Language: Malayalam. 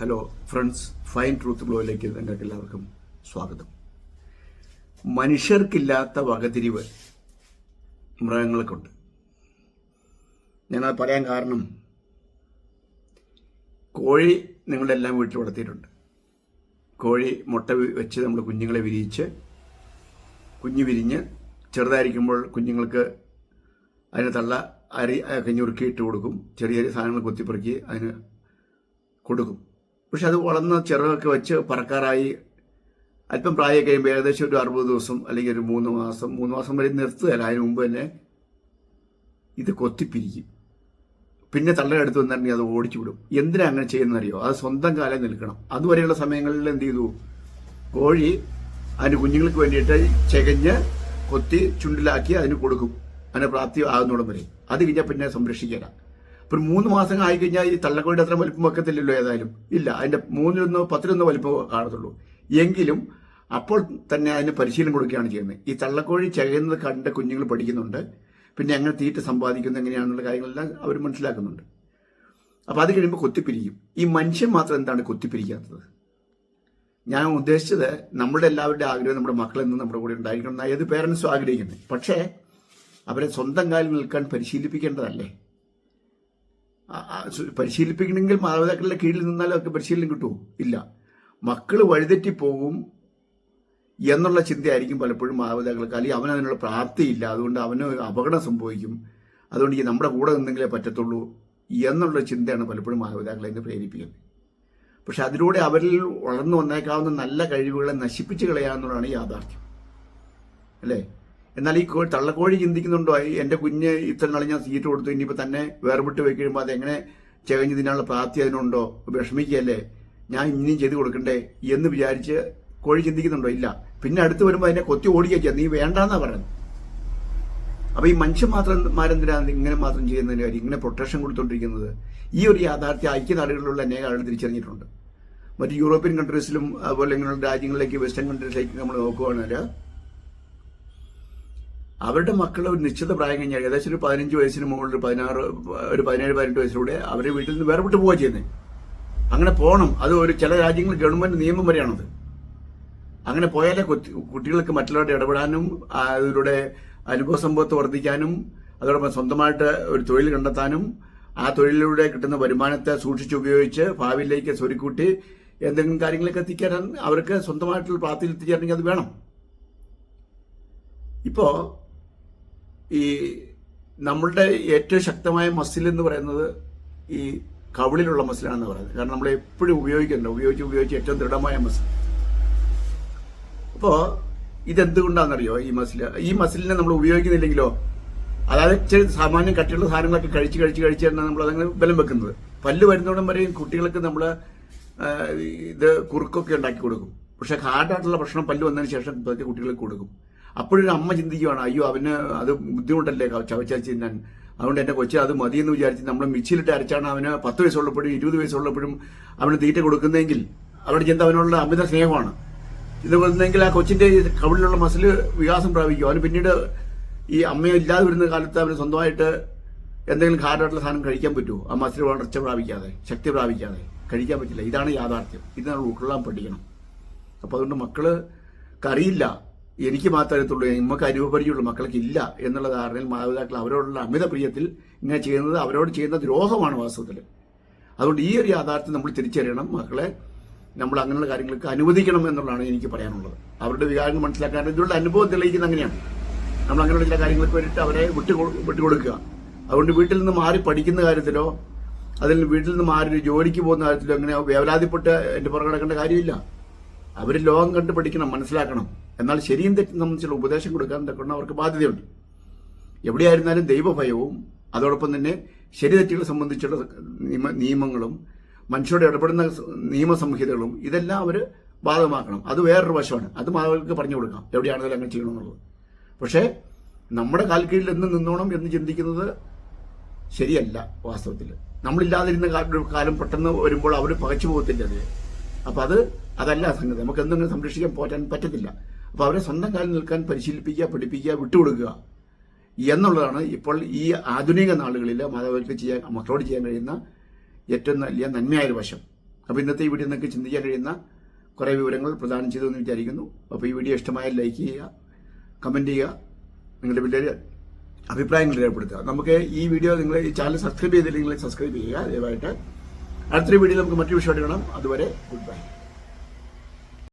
ഹലോ ഫ്രണ്ട്സ് ഫൈൻ ട്രൂത്ത് ബ്ലോയിലേക്ക് നിങ്ങൾക്ക് എല്ലാവർക്കും സ്വാഗതം. മനുഷ്യർക്കില്ലാത്ത വകതിരിവ് മൃഗങ്ങൾക്കുണ്ട്. ഞാനത് പറയാൻ കാരണം കോഴി നിങ്ങളെല്ലാം വീട്ടിൽ വളർത്തിയിട്ടുണ്ട്. കോഴി മുട്ട വെച്ച് നമ്മൾ കുഞ്ഞുങ്ങളെ വിരിയിച്ച് കുഞ്ഞ് വിരിഞ്ഞ് ചെറുതായിരിക്കുമ്പോൾ കുഞ്ഞുങ്ങൾക്ക് അതിന് തള്ള അരി കഞ്ഞുറുക്കി ഇട്ട് കൊടുക്കും. ചെറിയ ചെറിയ സാധനങ്ങൾ കൊത്തിപ്പറുക്കി അതിന് കൊടുക്കും. പക്ഷെ അത് വളർന്ന ചിറകൊക്കെ വെച്ച് പറക്കാറായി. അല്പം പ്രായം കഴിയുമ്പോൾ ഏകദേശം ഒരു അറുപത് ദിവസം അല്ലെങ്കിൽ ഒരു മൂന്ന് മാസം മൂന്ന് മാസം വരെ നിർത്തുകയല്ല. അതിന് മുമ്പ് തന്നെ ഇത് കൊത്തിപ്പിരിക്കും. പിന്നെ തള്ളയെടുത്ത് വന്നിട്ടുണ്ടെങ്കിൽ അത് ഓടിച്ചു വിടും എന്തിനാ അങ്ങനെ ചെയ്യുന്നറിയോ അത് സ്വന്തം കാലം നിൽക്കണം. അതുവരെയുള്ള സമയങ്ങളിൽ എന്ത് ചെയ്തു? കോഴി അതിന് കുഞ്ഞുങ്ങൾക്ക് വേണ്ടിയിട്ട് ചെകഞ്ഞ് കൊത്തി ചുണ്ടിലാക്കി അതിന് കൊടുക്കും. അതിന് പ്രാപ്തി ആകുന്നോടം വരെ. അത് കഴിഞ്ഞാൽ പിന്നെ സംരക്ഷിക്കാനാ ഒരു മൂന്ന് മാസം ആയി കഴിഞ്ഞാൽ ഈ തള്ളക്കോഴിയുടെ അത്ര വലിപ്പം വെക്കത്തില്ലല്ലോ ഏതായാലും. ഇല്ല അതിന്റെ മൂന്നിലൊന്നോ പത്തിലൊന്നോ വലിപ്പം കാണത്തുള്ളൂ. എങ്കിലും അപ്പോൾ തന്നെ അതിന് പരിശീലനം കൊടുക്കുകയാണ് ചെയ്യുന്നത്. ഈ തള്ളക്കോഴി ചെയ്യുന്നത് കണ്ട് കുഞ്ഞുങ്ങൾ പഠിക്കുന്നുണ്ട്. പിന്നെ എങ്ങനെ തീറ്റ സമ്പാദിക്കുന്നത് എങ്ങനെയാണെന്നുള്ള കാര്യങ്ങളെല്ലാം അവർ മനസ്സിലാക്കുന്നുണ്ട്. അപ്പോൾ അത് കഴിയുമ്പോൾ കൊത്തിപ്പിരിക്കും. ഈ മനുഷ്യൻ മാത്രം എന്താണ് കൊത്തിപ്പിരിക്കാത്തത്? ഞാൻ ഉദ്ദേശിച്ചത് നമ്മുടെ എല്ലാവരുടെ ആഗ്രഹം നമ്മുടെ മക്കളിൽ നിന്ന് നമ്മുടെ കൂടെ ഉണ്ടായിരിക്കണം എന്നാണ്. ഏത് പേരൻസും ആഗ്രഹിക്കുന്നത്. പക്ഷേ അവരെ സ്വന്തം കാലിൽ നിൽക്കാൻ പരിശീലിപ്പിക്കേണ്ടതല്ലേ? പരിശീലിപ്പിക്കണമെങ്കിൽ മാതാപിതാക്കളുടെ കീഴിൽ നിന്നാലും അവർക്ക് പരിശീലനം കിട്ടുമോ? ഇല്ല. മക്കൾ വഴിതെറ്റി പോകും എന്നുള്ള ചിന്തയായിരിക്കും പലപ്പോഴും മാതാപിതാക്കൾക്ക്. അല്ലെങ്കിൽ അവൻ അതിനുള്ള പ്രാപ്തിയില്ല. അതുകൊണ്ട് അവന് അപകടം സംഭവിക്കും. അതുകൊണ്ട് ഈ നമ്മുടെ കൂടെ നിന്നെങ്കിലേ പറ്റത്തുള്ളൂ എന്നുള്ള ചിന്തയാണ് പലപ്പോഴും മാതാപിതാക്കളെ ഇന്ന് പ്രേരിപ്പിക്കുന്നത്. പക്ഷെ അതിലൂടെ അവരിൽ വളർന്നു വന്നേക്കാവുന്ന നല്ല കഴിവുകളെ നശിപ്പിച്ച് കളയാന്നുള്ളതാണ് യാഥാർത്ഥ്യം. അല്ലേ? എന്നാൽ ഈ തള്ളക്കോഴി ചിന്തിക്കുന്നുണ്ടോ? എന്റെ കുഞ്ഞ് ഇത്ര നാളെ ഞാൻ സീറ്റ് കൊടുത്തു ഇനിയിപ്പോൾ തന്നെ വേർപെട്ട് പോയി കഴിയുമ്പോൾ അതെങ്ങനെ ചകഞ്ഞ് തിന്നാനുള്ള പ്രാപ്തി അതിനുണ്ടോ? വിഷമിക്കുകയല്ലേ? ഞാൻ ഇനിയും ചെയ്ത് കൊടുക്കണ്ടേ എന്ന് വിചാരിച്ച് കോഴി ചിന്തിക്കുന്നുണ്ടോ? ഇല്ല. പിന്നെ അടുത്ത് വരുമ്പോൾ അതിനെ കൊത്തി ഓടിക്കുക നീ വേണ്ടാന്നാ പറയുന്നത് അപ്പൊ ഈ മനുഷ്യൻ മാത്രം മാരെന്തിനാണ് ഇങ്ങനെ മാത്രം ചെയ്യുന്നതിന് കാര്യം? ഇങ്ങനെ പ്രൊട്ടക്ഷൻ കൊടുത്തോണ്ടിരിക്കുന്നത്. ഈ ഒരു യാഥാർത്ഥ്യ ഐക്യനാടുകളിലുള്ള അനേക ആളുകൾ തിരിച്ചറിഞ്ഞിട്ടുണ്ട്. മറ്റ് യൂറോപ്യൻ കൺട്രീസിലും അതുപോലെ ഇങ്ങനെയുള്ള രാജ്യങ്ങളിലേക്ക് വെസ്റ്റേൺ കൺട്രീസിലേക്ക് നമ്മൾ നോക്കുകയാണെങ്കിൽ അവരുടെ മക്കൾ ഒരു നിശ്ചിത പ്രായം കഴിഞ്ഞാൽ ഏകദേശം ഒരു പതിനഞ്ച് വയസ്സിന് മുകളിൽ പതിനാറ് ഒരു പതിനേഴ് പതിനെട്ട് വയസ്സിലൂടെ അവരെ വീട്ടിൽ നിന്ന് വേർപെട്ട് പോവുക ചെയ്യുന്നത് അങ്ങനെ പോകണം അത് ഒരു ചില രാജ്യങ്ങൾ ഗവൺമെന്റ് നിയമം വരെയാണത്. അങ്ങനെ പോയാലേ കുട്ടികൾക്ക് മറ്റുള്ളവരുടെ ഇടപെടാനും അവരുടെ അനുഭവ സമ്പത്ത് വർദ്ധിക്കാനും അതോടൊപ്പം സ്വന്തമായിട്ട് ഒരു തൊഴിൽ കണ്ടെത്താനും ആ തൊഴിലിലൂടെ കിട്ടുന്ന വരുമാനത്തെ സൂക്ഷിച്ചുപയോഗിച്ച് ഭാവിയിലേക്ക് സ്വരുക്കൂട്ടി എന്തെങ്കിലും കാര്യങ്ങളൊക്കെ എത്തിക്കാൻ അവർക്ക് സ്വന്തമായിട്ടുള്ള പ്രാപ്തിയിൽ എത്തിച്ചേരണമെങ്കിൽ അത് വേണം. ഇപ്പോ ഈ നമ്മളുടെ ഏറ്റവും ശക്തമായ മസിൽ എന്ന് പറയുന്നത് ഈ കവിളിലുള്ള മസിലാണെന്ന് പറയുന്നത്. കാരണം നമ്മൾ എപ്പോഴും ഉപയോഗിക്കുന്നുണ്ട് ഉപയോഗിച്ച് ഉപയോഗിച്ച് ഏറ്റവും ദൃഢമായ മസിൽ. അപ്പോൾ ഇതെന്തുകൊണ്ടാണെന്നറിയോ ഈ മസിൽ ഈ മസിലിനെ നമ്മൾ ഉപയോഗിക്കുന്നില്ലെങ്കിലോ അതായത് ചെറിയ സാമാന്യം കട്ടിയുള്ള സാധനങ്ങളൊക്കെ കഴിച്ച് കഴിച്ച് കഴിച്ച് തന്നെ നമ്മൾ അതങ്ങനെ ബലം വെക്കുന്നത്. പല്ല് വരുന്നോടും വരെയും കുട്ടികൾക്ക് നമ്മൾ ഇത് കുറുക്കൊക്കെ ഉണ്ടാക്കി കൊടുക്കും. പക്ഷെ ഹാർഡായിട്ടുള്ള ഭക്ഷണം പല്ല് വന്നതിന് ശേഷം കുട്ടികൾക്ക് കൊടുക്കും. അപ്പോഴൊരു അമ്മ ചിന്തിക്കുകയാണ് അയ്യോ അവന് അത് ബുദ്ധിമുട്ടല്ലേ ചവച്ചരച്ച് തിന്നാൻ. അതുകൊണ്ട് എന്റെ കൊച്ചു അത് മതി എന്ന് വിചാരിച്ച് നമ്മൾ മിച്ചിലിട്ട് അരച്ചാണ് അവന് പത്ത് വയസ്സുള്ളപ്പോഴും ഇരുപത് വയസ്സുള്ളപ്പോഴും അവന് തീറ്റ കൊടുക്കുന്നതെങ്കിൽ അവരുടെ ചിന്ത അവനുള്ള അമിത സ്നേഹമാണ്. ഇത് വന്നെങ്കിൽ ആ കൊച്ചിന്റെ ഈ കവിളിലുള്ള മസിൽ വികാസം പ്രാപിക്കും. അവന് പിന്നീട് ഈ അമ്മയെ ഇല്ലാതെ വരുന്ന കാലത്ത് അവന് സ്വന്തമായിട്ട് എന്തെങ്കിലും ഹാർഡായിട്ടുള്ള സാധനം കഴിക്കാൻ പറ്റുമോ? ആ മസിൽ വളർച്ച പ്രാപിക്കാതെ ശക്തി പ്രാപിക്കാതെ. കഴിക്കാൻ പറ്റില്ല. ഇതാണ് യാഥാർത്ഥ്യം. ഇത് നമ്മൾ ഉൾക്കൊള്ളാൻ പഠിക്കണം. അപ്പൊ അതുകൊണ്ട് മക്കൾ അറിയില്ല എനിക്ക് മാത്രമേ അറിയത്തുള്ളൂ നമുക്ക് അനുഭവപരിചയമുള്ളൂ മക്കൾക്ക് ഇല്ല എന്നുള്ള ധാരണയിൽ മാതാപിതാക്കൾ അവരോടുള്ള അമിത പ്രിയത്തിൽ ഇങ്ങനെ ചെയ്യുന്നത് അവരോട് ചെയ്യുന്ന ദ്രോഹമാണ് വാസ്തവത്തിൽ. അതുകൊണ്ട് ഈ ഒരു യാഥാർത്ഥ്യം നമ്മൾ തിരിച്ചറിയണം മക്കളെ. നമ്മൾ അങ്ങനെയുള്ള കാര്യങ്ങൾക്ക് അനുവദിക്കണം എന്നുള്ളതാണ് എനിക്ക് പറയാനുള്ളത്. അവരുടെ വികാരങ്ങൾ മനസ്സിലാക്കാൻ ഇതിലുള്ള അനുഭവം തെളിയിക്കുന്ന അങ്ങനെയാണ്. നമ്മൾ അങ്ങനെയുള്ള ചില കാര്യങ്ങൾക്ക് വേണ്ടിയിട്ട് അവരെ വിട്ടു വിട്ടുകൊടുക്കുക അതുകൊണ്ട് വീട്ടിൽ നിന്ന് മാറി പഠിക്കുന്ന കാര്യത്തിലോ അതിൽ വീട്ടിൽ നിന്ന് മാറി ഒരു ജോലിക്ക് പോകുന്ന കാര്യത്തിലോ അങ്ങനെ വേവലാതിപ്പെട്ട് എന്റെ പുറകെ കിടക്കേണ്ട കാര്യമില്ല. അവർ ലോകം കണ്ട് പഠിക്കണം മനസ്സിലാക്കണം. എന്നാൽ ശരിയും തെറ്റും സംബന്ധിച്ചുള്ള ഉപദേശം കൊടുക്കാൻ തക്കൊണ്ട് അവർക്ക് ബാധ്യതയുണ്ട്. എവിടെയായിരുന്നാലും ദൈവഭയവും അതോടൊപ്പം തന്നെ ശരി തെറ്റുകളെ സംബന്ധിച്ചുള്ള നിയമ നിയമങ്ങളും മനുഷ്യരോട് ഇടപെടുന്ന നിയമസംഹിതകളും ഇതെല്ലാം അവർ ബാധകമാക്കണം. അത് വേറൊരു വശമാണ്. അത് മാതാപിതാക്കൾക്ക് പറഞ്ഞു കൊടുക്കാം. എവിടെയാണെങ്കിലും അങ്ങനെ ചെയ്യണമെന്നുള്ളത്. പക്ഷേ നമ്മുടെ കാൽക്കീഴിൽ എന്ന് നിന്നോണം എന്ന് ചിന്തിക്കുന്നത് ശരിയല്ല വാസ്തവത്തിൽ. നമ്മളില്ലാതിരുന്ന കാലം പെട്ടെന്ന് വരുമ്പോൾ അവർ പകച്ചു പോകത്തില്ല അത്. അപ്പം അത് അതല്ല സംഗതി. നമുക്ക് എന്തെങ്കിലും സംരക്ഷിക്കാൻ പോറ്റാൻ പറ്റത്തില്ല. അപ്പൊ അവരെ സ്വന്തം കാലിൽ നിൽക്കാൻ പരിശീലിപ്പിക്കുക പഠിപ്പിക്കുക വിട്ടുകൊടുക്കുക എന്നുള്ളതാണ് ഇപ്പോൾ ഈ ആധുനിക നാളുകളിൽ മാതാപിതാക്കൾക്ക് ചെയ്യാൻ മക്കളോട് ചെയ്യാൻ കഴിയുന്ന ഏറ്റവും വലിയ നന്മയായ ഒരു വശം. അപ്പോൾ ഇന്നത്തെ ഈ വീഡിയോ നിങ്ങൾക്ക് ചിന്തിക്കാൻ കഴിയുന്ന കുറേ വിവരങ്ങൾ പ്രദാനം ചെയ്തു എന്ന് വിചാരിക്കുന്നു. അപ്പോൾ ഈ വീഡിയോ ഇഷ്ടമായാൽ ലൈക്ക് ചെയ്യുക കമന്റ് ചെയ്യുക നിങ്ങളുടെ വലിയ അഭിപ്രായങ്ങൾ രേഖപ്പെടുത്തുക. നമുക്ക് ഈ വീഡിയോ നിങ്ങൾ ഈ ചാനൽ സബ്സ്ക്രൈബ് ചെയ്തില്ലെങ്കിൽ സബ്സ്ക്രൈബ് ചെയ്യുക. ദയവായിട്ട് അടുത്തൊരു വീഡിയോ നമുക്ക് മറ്റൊരു വിഷയം എടുക്കണം അതുവരെ ഗുഡ് ബൈ.